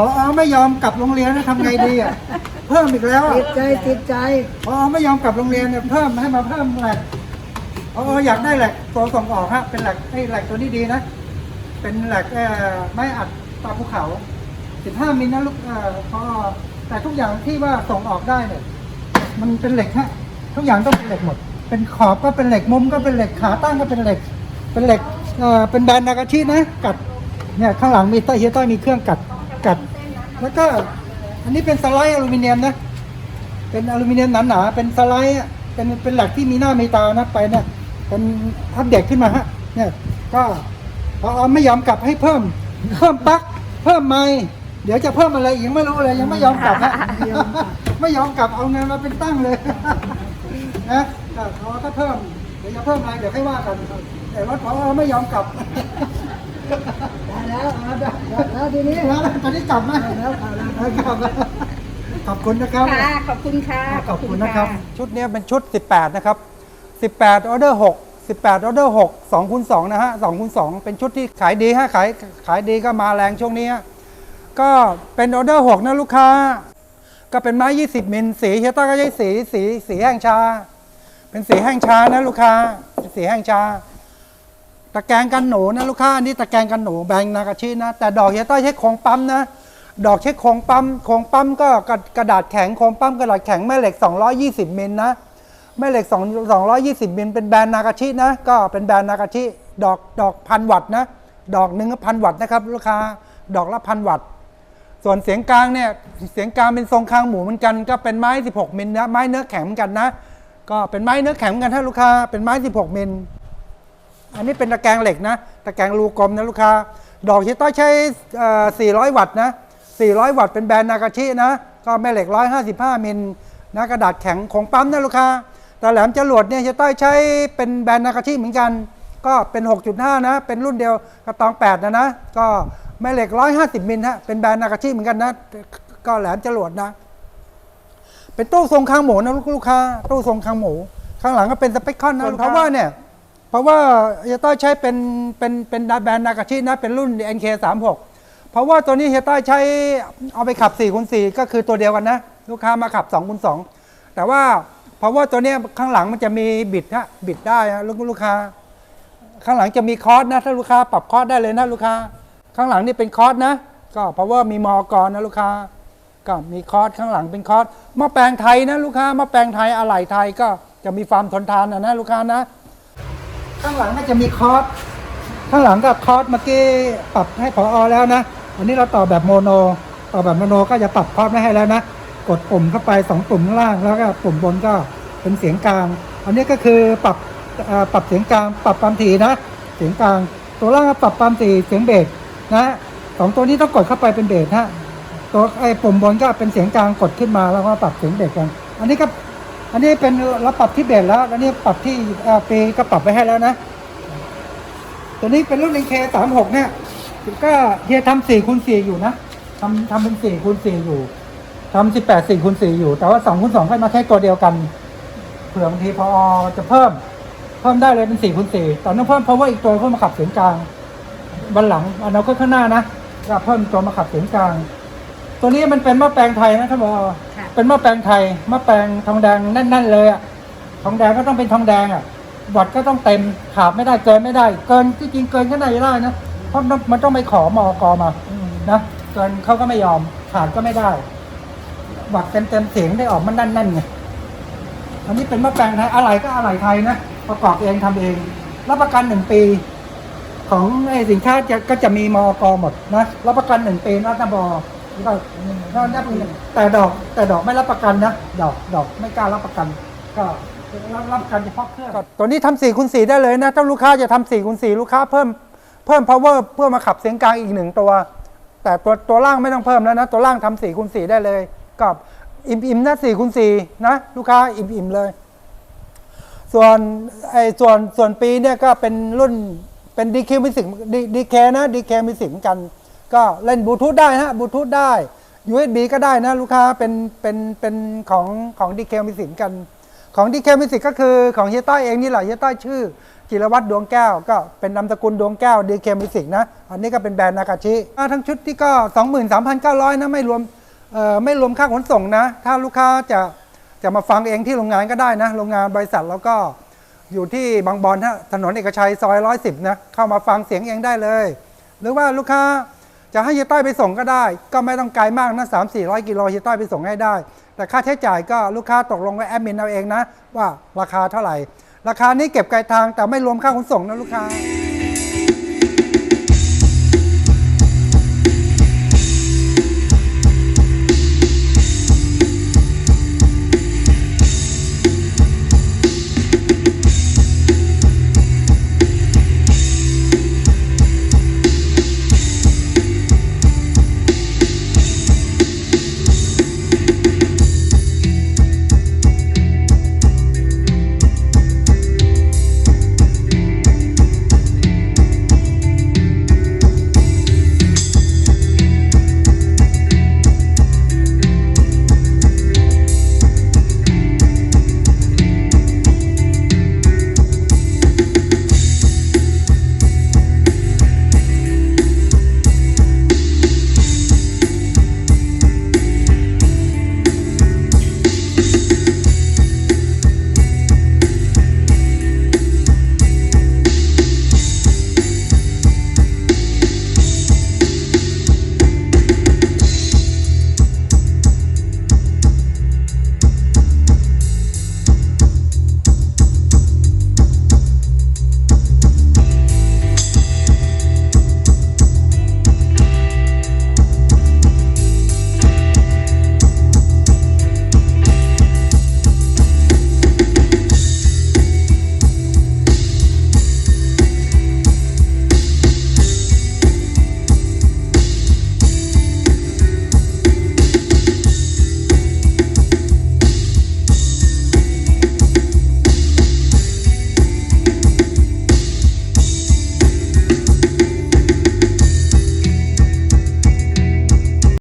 พอไม่ยอมกลับโรงเรียนนะทำไงดีอะเพิ่มอีกแล้วอะติดใจติดใจพอไม่ยอมกลับโรงเรียนเนี่ยเพิ่มให้มาเพิ่มแหลกพออยากได้แหลกตัวส่งออกฮะเป็นแหลกไอ้แหลกตัวนี้ดีนะเป็นแหลกเอ่อไม้อัดปลาภูเขา15มิลนะลูกเอ่อพอแต่ทุกอย่างที่ว่าส่งออกได้เนี่ยมันเป็นเหล็กฮะทุกอย่างต้องเป็นเหล็กหมด เป็นขอบก็เป็นเหล็กมุมก็เป็นเหล็กขาตั้งก็เป็นเหล็ก เป็นเหล็กเอ่อเป็นแบรนด์นากาชินะกัดเนี่ยข้างหลังมีใต้เฮียใต้มีเครื่องกัด กัดแล้วก็ อันนี้เป็นสไลด์อลูมิเนียมนะ เป็นอลูมิเนียมหนาๆเป็นสไลด์อะเป็นเป็นแหลกที่มีหน้ามีตานะไปเนี่ยเป็นอัปเดตขึ้นมาฮะเนี่ยก็พอไม่ยอมกลับให้เพิ่ม เพิ่มปลั๊กเพิ่มไม้เดี๋ยวจะเพิ่มอะไรอีกไม่รู้เลยยังไม่ยอมกลับฮะไม่ยอมกลับเอาเงินมาเป็นตั้งเลยนะพอถ้าเพิ่มเดี๋ยวจะเพิ่มอะไรเดี๋ยวค่อยว่ากันแต่ว่าพอไม่ยอมกลับ ได้แล้วเอาได้ได้แล้วทีนี้แล้วตอนนี้กลับมาแล้วกลับมาขอบคุณนะครับค่ะขอบคุณค่ะขอบคุณนะครับ ชุดนี้เป็นชุด 18 นะครับ 18ออเดอร์6 18ออเดอร์6 2คูณ2นะฮะ2คูณ2เป็นชุดที่ขายดีฮะขายขายดีก็มาแรงช่วงนี้ฮะก็เป็นออเดอร์6นะลูกค้า ก็เป็นไม้ 20 มิลสีเฮียต้าก็ใช้สีสีสีแห้งชา เป็นสีแห้งชานะลูกค้า สีแห้งชา ตะแกรงกันหนูนะลูกค้าอันนี้ตะแกรงกันหนูแบรนากาชินะ แต่ดอกเฮียต้อยใช้โครงปั๊มนะ ดอกใช้โครงปั๊มโครงปั๊มก็กระกระดาษแข็งโครงปั๊มกระดาษแข็งแม่เหล็ก 220มิลนะแม่เหล็ก2 220มิลเป็นแบรนด์นากาชินะ ก็เป็นแบรนด์นากาชิดอกดอกพันวัตต์นะ ดอกหนึ่งพันวัตต์นะครับลูกค้าดอกละพันวัตต์ส่วนเสียงกลางเนี่ยเสียงกลางเป็นทรงคางหมูเหมือนกัน ก็เป็นไม้ 16มิลนะไม้เนื้อแข็งเหมือนกันนะ ก็เป็นไม้เนื้อแข็งเหมือนกันถ้าลูกค้าเป็นไม้ 16มิล อันนี้เป็นตะแกรงเหล็กนะ ตะแกรงรูกลมนะลูกค้า ดอกชิต้อยใช้เอ่อ400 วัตต์นะ 400 วัตต์เป็นแบรนด์นากาชินะ ก็แม่เหล็ก 155 มิลนะกระดาษแข็งของปั๊มนะลูกค้า แต่แหลมจรวดเนี่ยชิต้อยใช้เป็นแบรนด์นากาชิเหมือนกัน ก็เป็น 6.5 นะ เป็นรุ่นเดียวกับตอง 8 นะนะ ก็แม่เหล็ก 150 มิลฮะ เป็นแบรนด์นากาชิเหมือนกันนะ ก็แหลมจรวดนะ เป็นตู้ทรงคางหมูนะลูกค้า ตู้ทรงคางหมู ข้างหลังก็เป็นสเปคคอนนะเพราะว่าเนี่ย เพราะว่าเฮียต้อยใช้เป็นเป็นเป็นแบรนด์นากาชินะเป็นรุ่น NK36 เพราะว่าตัวนี้เฮียต้อยใช้เอาไปขับ4คูณ4ก็คือตัวเดียวกันนะ ลูกค้ามาขับ2คูณ2แต่ว่าเพราะว่าตัวนี้ข้างหลังมันจะมีบิดฮะบิดได้ฮะลูกลูกค้า ข้างหลังจะมีคอร์สนะถ้าลูกค้าปรับคอร์สได้เลยนะลูกค้า ข้างหลังนี่เป็นคอร์สนะ ก็เพราะว่ามีมอกรนะลูกค้า ก็มีคอร์สข้างหลังเป็นคอร์สมาแปลงไทยนะลูกค้ามาแปลงไทยอะไหล่ไทยก็จะมีความทนทานนะนะลูกค้านะ ข้างหลังน่าจะมีคอร์สข้างหลังกับคอร์สเมื่อกี้ปรับให้พออแล้วนะอันนี้เราต่อแบบโมโน ต่อแบบโมโนก็จะปรับคอร์สไม่ให้แล้วนะ กดปุ่มเข้าไปสองปุ่มล่างแล้วก็ปุ่มบนก็เป็นเสียงกลาง อันนี้ก็คือปรับเอ่อปรับเสียงกลาง ปรับความถี่นะ เสียงกลาง ตัวล่างก็ปรับความถี่เสียงเบสนะสองตัวนี้ต้องกดเข้าไปเป็นเบสฮะตัวไอ้ปุ่มบนก็เป็นเสียงกลางกดขึ้นมาแล้วก็ปรับเสียงเบสกัน อันนี้ก็ อันนี้เป็นเราปรับที่เบสแล้ว อันนี้ปรับที่ปีก็ปรับไปให้แล้วนะ ตัวนี้เป็นรุ่น NK สามหกเนี่ยก็เฮียทำสี่คูณสี่อยู่นะทำทำเป็นสี่คูณสี่อยู่ทำสิบแปดสี่คูณสี่อยู่ แต่ว่าสองคูณสองก็มาใช้ตัวเดียวกัน เผื่อบางทีพอจะเพิ่ม เพิ่มได้เลยเป็นสี่คูณสี่ตอนนั้นเพิ่มเพราะว่าอีกตัวเพิ่มมาขับเสียงกลางวันหลังอนาคตข้างหน้านะก็เพิ่มตัวมาขับเสียงกลาง ตัวนี้มันเป็นมะแปลงไทยนะท่านบอกค่ะ เป็นมะแปลงไทยมะแปลงทองแดงแน่นๆเลยอะทองแดงก็ต้องเป็นทองแดงอะวัดก็ต้องเต็มขาดไม่ได้เกินไม่ได้ เกินที่จริงเกินก็ได้ได้นะเพราะมันต้องไปขอมอกมานะเกินเขาก็ไม่ยอมขาดก็ไม่ได้วัดเต็มเต็มๆเสียงได้ออกมันแน่นๆไงอันนี้เป็นมะแปลงไทยอะไรก็อะไรไทยนะประกอบเองทำเองรับประกันหนึ่งปี ของไอ้สินค้าจะก็จะมีมอกหมดนะรับประกันหนึ่งปีนะนะบอ ก็ก็นับเงินแต่ดอกแต่ดอกไม่รับประกันนะดอกดอกไม่กล้ารับประกัน ก็รับรับประกันเฉพาะเครื่องตัวนี้ทำสี่คูณสี่ได้เลยนะถ้าลูกค้าจะทำสี่คูณสี่ลูกค้าเพิ่มเพิ่ม power เพื่อมาขับเสียงกลางอีกหนึ่งตัว แต่ตัวตัวล่างไม่ต้องเพิ่มแล้วนะ ตัวล่างทำสี่คูณสี่ได้เลย กับอิ่มอิ่มนะสี่คูณสี่นะ ลูกค้าอิ่มอิ่มๆเลย ส่วนไอ้ส่วนส่วนปีเนี่ยก็เป็นรุ่นเป็น DK Music DK นะ DK Music เหมือนกัน ก็เล่นบลูทูธได้ฮะบลูทูธได้ USB ก็ได้นะลูกค้าเป็นเป็นเป็นของของ DK Music เหมือนกัน ของ DK Music ก็คือของเฮียต้อยเองนี่แหละเฮียต้อยชื่อจิรวัตรดวงแก้ว ก็เป็นนามสกุลดวงแก้วดีเคมิสิกนะ อันนี้ก็เป็นแบรนด์นากาชิทั้งชุดที่ก็ 23,900 นะไม่รวมเอ่อไม่รวมค่าขนส่งนะ ถ้าลูกค้าจะจะมาฟังเองที่โรงงานก็ได้นะ โรงงานบริษัทแล้วก็อยู่ที่บางบอนถนนเอกชัยซอย 110 นะ เข้ามาฟังเสียงเองได้เลย หรือว่าลูกค้า จะให้เฮียต้อยไปส่งก็ได้ ก็ไม่ต้องไกลมากนะ3 4 0 0กิโลเฮียต้อยไปส่งให้ได้ แต่ค่าใช้จ่ายก็ลูกค้าตกลงกับแอดมินเอาเองนะ ว่าราคาเท่าไหร่ ราคานี้เก็บไกลทางแต่ไม่รวมค่าขนส่งนะลูกค้า